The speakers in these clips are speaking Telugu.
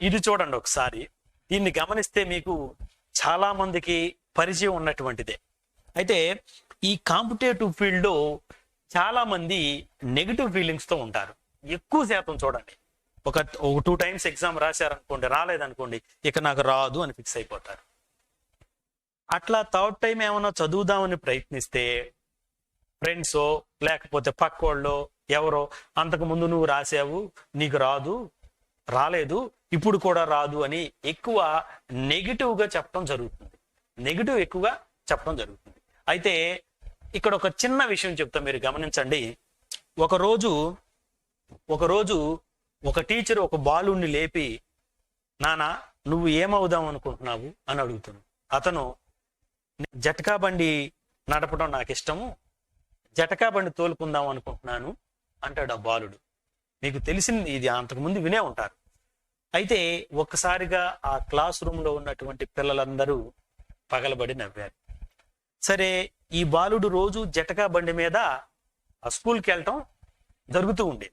ఇది చూడండి ఒకసారి. దీన్ని గమనిస్తే మీకు చాలా మందికి పరిచయం ఉన్నటువంటిదే. అయితే ఈ కాంపిటేటివ్ ఫీల్డ్లో చాలా మంది నెగిటివ్ ఫీలింగ్స్తో ఉంటారు. ఎక్కువ శాతం చూడండి. ఒక ఒక టూ టైమ్స్ ఎగ్జామ్ రాశారనుకోండి రాలేదనుకోండి ఇక నాకు రాదు అని ఫిక్స్ అయిపోతారు. అట్లా థర్డ్ టైం ఏమైనా చదువుదామని ప్రయత్నిస్తే ఫ్రెండ్సో లేకపోతే పక్కోళ్ళో ఎవరో అంతకు ముందు నువ్వు రాసావు నీకు రాదు రాలేదు ఇప్పుడు కూడా రాదు అని ఎక్కువ నెగిటివ్గా చెప్పడం జరుగుతుంది. నెగిటివ్ ఎక్కువగా చెప్పడం జరుగుతుంది. అయితే ఇక్కడ ఒక చిన్న విషయం చెప్తా మీరు గమనించండి. ఒకరోజు ఒకరోజు ఒక టీచర్ ఒక బాలుణ్ణి లేపి నానా నువ్వు ఏమవుదాం అనుకుంటున్నావు? అని అడుగుతాను అతను జటకా బండి నడపడం నాకు ఇష్టము. జటకా బండి తోలుకుందాం అనుకుంటున్నాను అంటాడు ఆ బాలుడు. మీకు తెలిసింది ఇది అంతకుముందు వినే ఉంటారు. అయితే ఒక్కసారిగా ఆ క్లాస్ రూమ్లో ఉన్నటువంటి పిల్లలందరూ పగలబడి నవ్వారు. సరే ఈ బాలుడు రోజు జటకా బండి మీద ఆ స్కూల్కి వెళ్ళటం జరుగుతూ ఉండేది.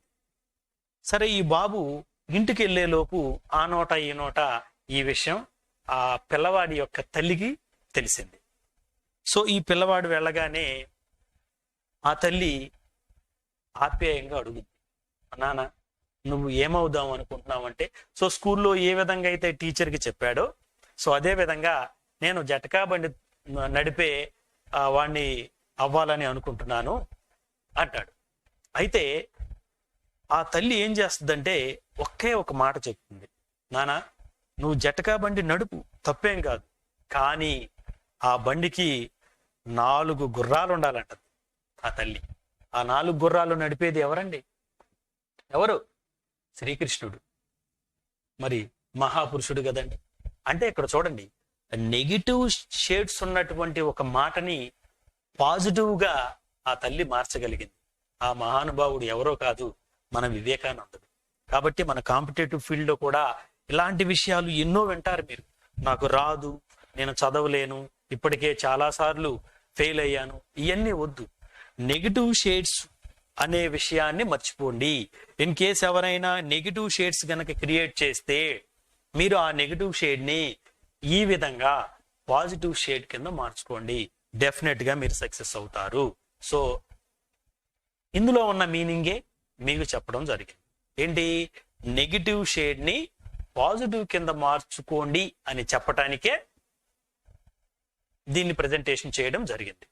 సరే ఈ బాబు ఇంటికి వెళ్ళేలోపు ఆ నోట ఈ నోట ఈ విషయం ఆ పిల్లవాడి యొక్క తల్లికి తెలిసింది. సో ఈ పిల్లవాడు వెళ్ళగానే ఆ తల్లి ఆప్యాయంగా అడుగుద్ది నాన్న నువ్వు ఏమవుదాం అనుకుంటున్నావంటే సో స్కూల్లో ఏ విధంగా అయితే టీచర్కి చెప్పాడో సో అదే విధంగా నేను జటకా బండి నడిపే వాణ్ణి అవ్వాలని అనుకుంటున్నాను అంటాడు. అయితే ఆ తల్లి ఏం చేస్తుందంటే ఒకే ఒక మాట చెప్తుంది. నానా నువ్వు జటకా బండి నడుపు తప్పేం కాదు. కానీ ఆ బండికి నాలుగు గుర్రాలు ఉండాలంట ఆ తల్లి. ఆ నాలుగు గుర్రాలు నడిపేది ఎవరండి? ఎవరు? శ్రీకృష్ణుడు. మరి మహాపురుషుడు కదండి. అంటే ఇక్కడ చూడండి నెగిటివ్ షేడ్స్ ఉన్నటువంటి ఒక మాటని పాజిటివ్గా ఆ తల్లి మార్చగలిగింది. ఆ మహానుభావుడు ఎవరో కాదు మన వివేకానందుడు. కాబట్టి మన కాంపిటేటివ్ ఫీల్డ్లో కూడా ఇలాంటి విషయాలు ఎన్నో వింటారు మీరు. నాకు రాదు నేను చదవలేను ఇప్పటికే చాలా సార్లు ఫెయిల్ అయ్యాను ఇవన్నీ వద్దు. నెగిటివ్ షేడ్స్ అనే విషయాన్ని మర్చిపోండి. ఇన్ కేస్ ఎవరైనా నెగిటివ్ షేడ్స్ గనక క్రియేట్ చేస్తే మీరు ఆ నెగిటివ్ షేడ్ని ఈ విధంగా పాజిటివ్ షేడ్ కింద మార్చుకోండి. డెఫినెట్గా మీరు సక్సెస్ అవుతారు. సో ఇందులో ఉన్న మీనింగే మీకు చెప్పడం జరిగింది. ఏంటి? నెగిటివ్ షేడ్ని పాజిటివ్ కింద మార్చుకోండి అని చెప్పటానికే దీన్ని ప్రజెంటేషన్ చేయడం జరిగింది.